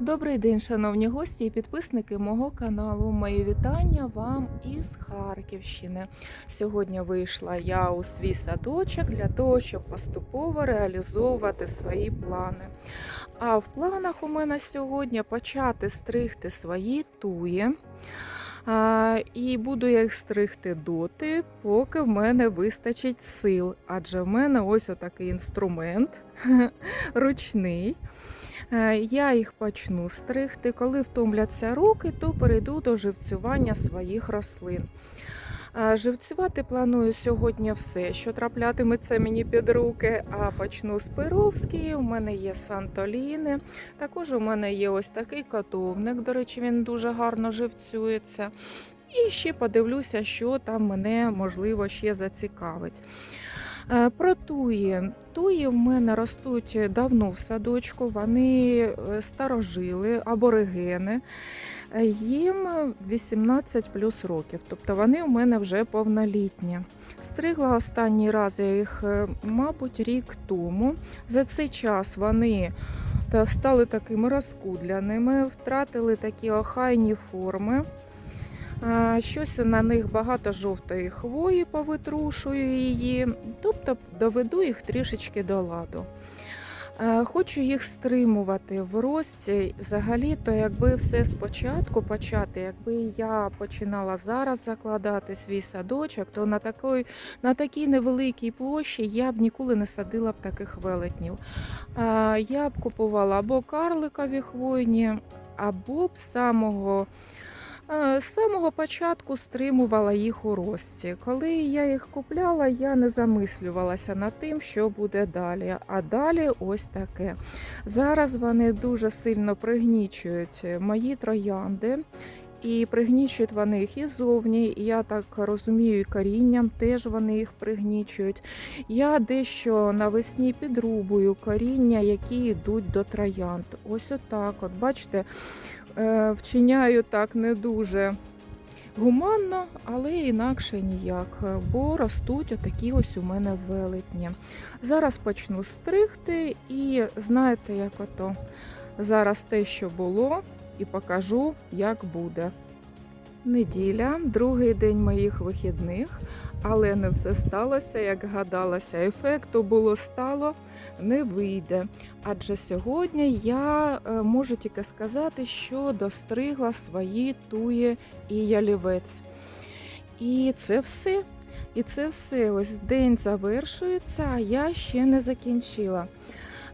Добрий день, шановні гості і підписники мого каналу. Мої вітання вам із Харківщини. Сьогодні вийшла я у свій садочок для того, щоб поступово реалізовувати свої плани. А в планах у мене сьогодні почати стригти свої туї. І буду я їх стригти доти, поки в мене вистачить сил. Адже в мене ось отакий інструмент ручний. Е, Я їх почну стригти. Коли втомляться руки, то перейду до живцювання своїх рослин. Живцювати планую сьогодні все, що траплятиметься мені під руки. А почну з Перовської. У мене є сантоліни. Також у мене є ось такий котовник. До речі, він дуже гарно живцюється. І ще подивлюся, що там мене можливо ще зацікавить. Е, Про туї. Туї в мене ростуть давно в садочку, вони е, старожили, аборигени. Їм 18 плюс років, тобто вони у мене вже повнолітні. Стригла останній раз я їх, е, мабуть, рік тому. За цей час вони стали такими розкудляними, втратили такі охайні форми. Щось на них багато жовтої хвої повитрушую її, тобто доведу їх трішечки до ладу. Е, Хочу їх стримувати в рості. Взагалі-то, якби все спочатку почати, якби я починала зараз закладати свій садочок, то на такій, на такій невеликій площі я б ніколи не садила б таких велетнів. Е, Я б купувала або карликові хвойні, або б самого. Е, З самого початку стримувала їх у рості. Коли я їх купляла, я не замислювалася над тим, що буде далі. А далі ось таке. Зараз вони дуже сильно пригнічують мої троянди. І пригнічують вони їх і зовні, і я так розумію, і корінням теж вони їх пригнічують. Я дещо навесні підрубую коріння, які йдуть до троянд. Ось отак. От бачите, е, вчиняю так не дуже гуманно, але інакше ніяк, бо ростуть отакі ось у мене велетні. Зараз почну стригти і знаєте, як ото зараз те, що було, і покажу, як буде. Неділя, другий день моїх вихідних, але не все сталося, як гадалося. Ефекту було стало, не вийде. Адже сьогодні я е, можу тільки сказати, що достригла свої туї і ялівець. І це все. І це все. Ось день завершується, а я ще не закінчила.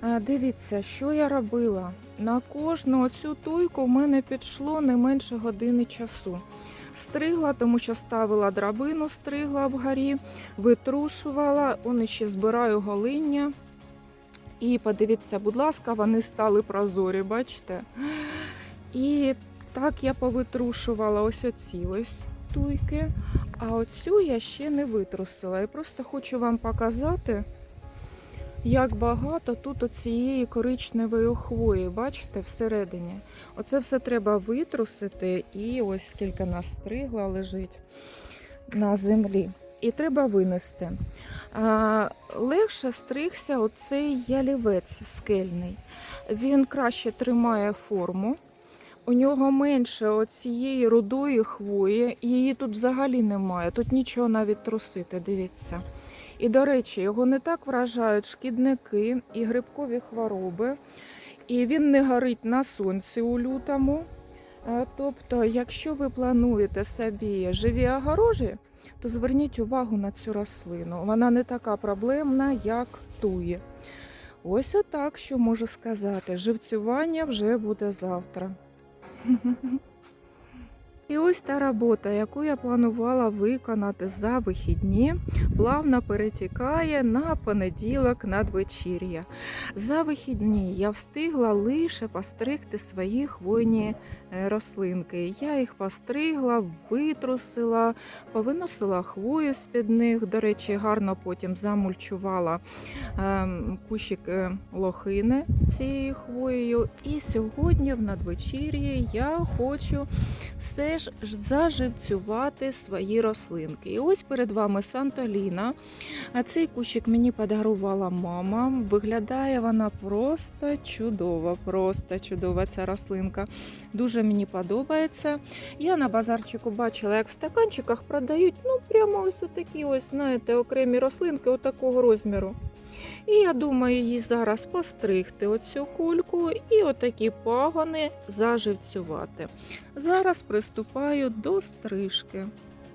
Дивіться, що я робила. На кожну оцю туйку в мене підшло не менше години часу. Стригла, тому що ставила драбину, стригла вгорі, витрушувала, он ще збираю голиння. І подивіться, будь ласка, вони стали прозорі, бачите? І так я повитрушувала ось оці ось туйки. А оцю я ще не витрусила. І просто хочу вам показати, як багато тут оцієї коричневої хвої, бачите, всередині. Оце все треба витрусити, і ось скільки нас стригла лежить на землі. І треба винести. А, легше стригся оцей ялівець скельний. Він краще тримає форму. У нього менше оцієї рудої хвої, її тут взагалі немає. Тут нічого навіть трусити, дивіться. І, до речі, його не так вражають шкідники і грибкові хвороби. І він не горить на сонці у лютому. Тобто, якщо ви плануєте собі живі огорожі, то зверніть увагу на цю рослину. Вона не така проблемна, як туї. Ось отак, що можу сказати. Живцювання вже буде завтра. І ось та робота, яку я планувала виконати за вихідні, плавно перетікає на понеділок надвечір'я. За вихідні я встигла лише постригти свої хвойні е, рослинки. Я їх постригла, витрусила, повиносила хвою з-під них. До речі, гарно потім замульчувала ем, кущик е, лохини цією хвоєю. І сьогодні в надвечір'ї я хочу все ж заж- заживцювати свої рослинки. І ось перед вами Сантоліна. А цей кущик мені подарувала мама. Виглядає вона просто чудово, просто чудова ця рослинка. Дуже мені подобається. Я на базарчику бачила, як в стаканчиках продають ну прямо ось такі ось, знаєте, окремі рослинки отакого розміру. І я думаю її зараз постригти оцю кульку і отакі пагони заживцювати. Зараз приступаю до стрижки.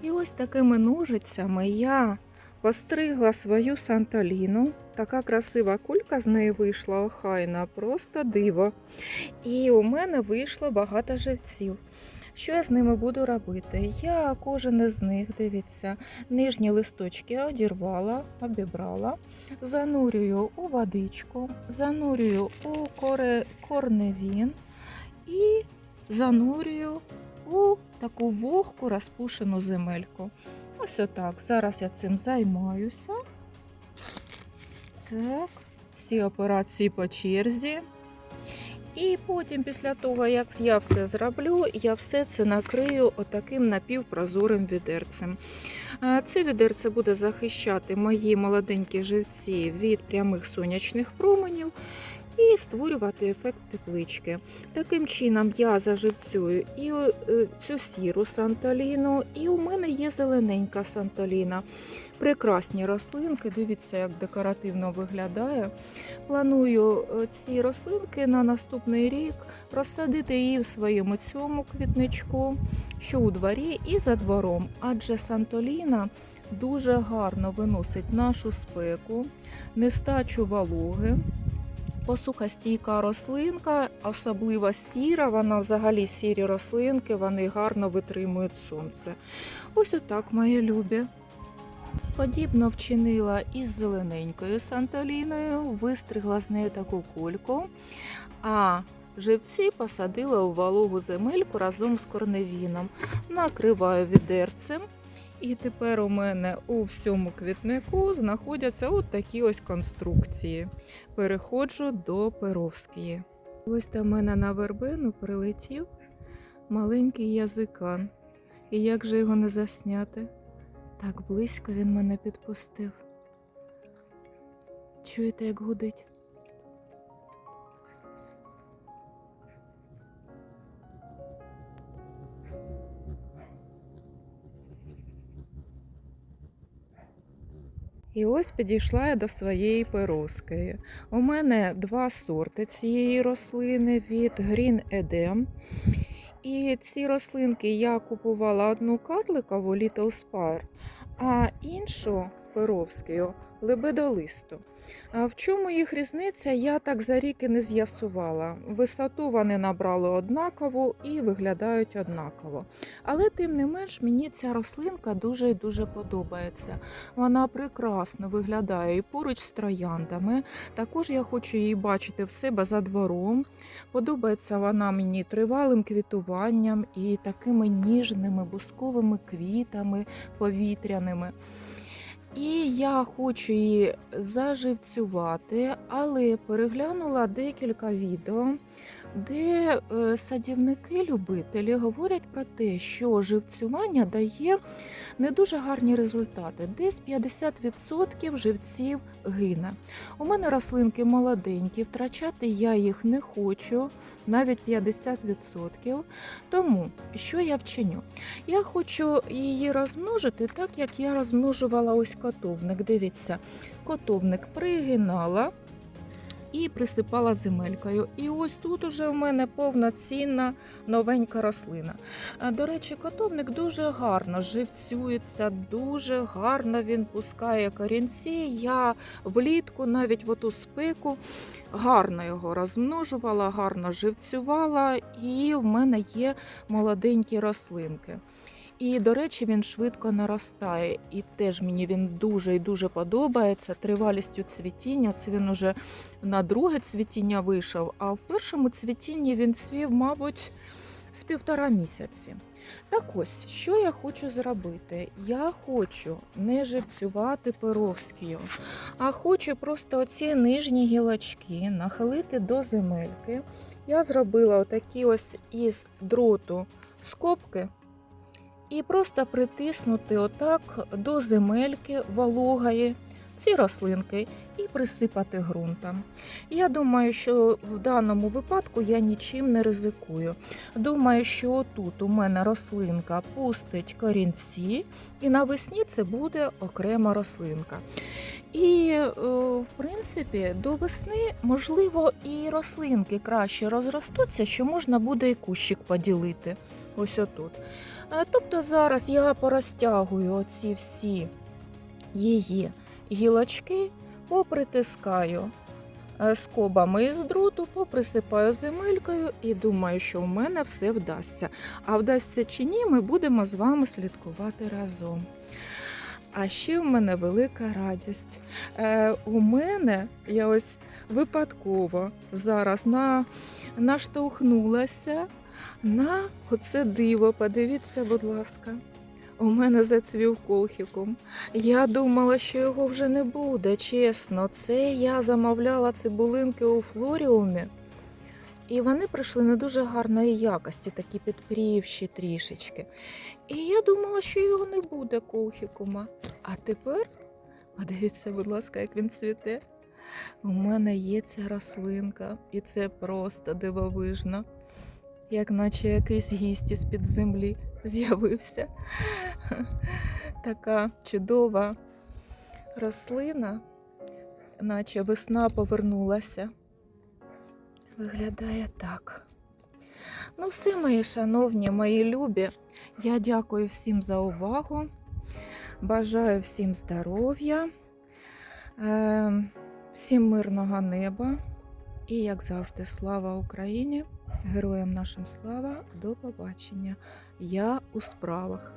І ось такими ножицями я постригла свою санталіну. Така красива кулька з неї вийшла охайна, просто диво. І у мене вийшло багато живців. Що я з ними буду робити? Я кожен із них, дивіться, нижні листочки одірвала, обібрала, занурюю у водичку, занурюю у корневін і занурюю у таку вогку розпушену земельку. Ось отак. Зараз я цим займаюся. Так, всі операції по черзі. І потім, після того, як я все зроблю, я все це накрию отаким напівпрозорим відерцем. Е, Це відерце буде захищати мої молоденькі живці від прямих сонячних променів і створювати ефект теплички. Таким чином я заживцюю і е, цю сіру сантоліну, і у мене є зелененька сантоліна. Прекрасні рослинки, дивіться, як декоративно виглядає. Планую е, ці рослинки на наступний рік розсадити її в своєму цьому квітничку, що у дворі і за двором. Адже Сантоліна дуже гарно виносить нашу спеку, нестачу вологи. Посухостійка рослинка, особливо сіра, вона взагалі сірі рослинки, вони гарно витримують сонце. Ось отак, мої любі. Подібно вчинила із зелененькою Сантоліною, вистригла з нею таку кульку, а живці посадила у вологу земельку разом з корневіном. Накриваю відерцем. І тепер у мене у всьому квітнику знаходяться от такі ось конструкції. Переходжу до Перовської. Ось до мене на вербену прилетів маленький язикан. І як же його не засняти? Так близько він мене підпустив. Чуєте, як гудить? І ось підійшла я до своєї пероски. У мене два сорти цієї рослини від Green Edem. І ці рослинки я купувала одну карликову Little Spire, а іншу перовську лебедолисту. В чому їх різниця, я так за рік і не з'ясувала. Висоту вони набрали однакову і виглядають однаково. Але тим не менш мені ця рослинка дуже і дуже подобається. Вона прекрасно виглядає і поруч з трояндами. Також я хочу її бачити в себе за двором. Подобається вона мені тривалим квітуванням і такими ніжними бусковими квітами повітряними. І я хочу її заживцювати, але переглянула декілька відео, де е, садівники-любителі говорять про те, що живцювання дає не дуже гарні результати. Десь 50% живців гине. У мене рослинки молоденькі, втрачати я їх не хочу, навіть 50%. Тому що я вчиню? Я хочу її розмножити так, як я розмножувала ось котовник. Дивіться, котовник пригинала і присипала земелькою. І ось тут уже в мене повноцінна новенька рослина. До речі, котовник дуже гарно живцюється, дуже гарно він пускає корінці. Я влітку навіть в оту спеку гарно його розмножувала, гарно живцювала, і в мене є молоденькі рослинки. І, до речі, він швидко наростає. І теж мені він дуже і дуже подобається тривалістю цвітіння. Це він уже на друге цвітіння вийшов, а в першому цвітінні він цвів, мабуть, з півтора місяці. Так ось, що я хочу зробити? Я хочу не живцювати перовською, а хочу просто оці нижні гілочки нахилити до земельки. Я зробила отакі ось із дроту скобки і просто притиснути отак до земельки вологої ці рослинки і присипати ґрунтом. Я думаю, що в даному випадку я нічим не ризикую. Думаю, що отут у мене рослинка пустить корінці, і навесні це буде окрема рослинка. І, е, в принципі, до весни, можливо, і рослинки краще розростуться, що можна буде і кущик поділити. Ось отут. Тобто зараз я порозтягую оці всі її гілочки, попритискаю е, скобами із дроту, поприсипаю земелькою і думаю, що в мене все вдасться. А вдасться чи ні, ми будемо з вами слідкувати разом. А ще в мене велика радість. Е, у мене я ось випадково зараз на, наштовхнулася на оце диво. Подивіться, будь ласка. У мене зацвів колхікум. Я думала, що його вже не буде, чесно. Це я замовляла цибулинки у флоріумі. І вони прийшли не дуже гарної якості, такі підпрівші трішечки. І я думала, що його не буде колхікума. А тепер, подивіться, будь ласка, як він цвіте. У мене є ця рослинка, і це просто дивовижно. Як наче якийсь гість із під землі з'явився. Така чудова рослина, наче весна повернулася. Виглядає так. Ну, все, мої шановні, мої любі. Я дякую всім за увагу. Бажаю всім здоров'я, е, всім мирного неба. І, як завжди, слава Україні! Героям нашим слава! До побачення! Я у справах.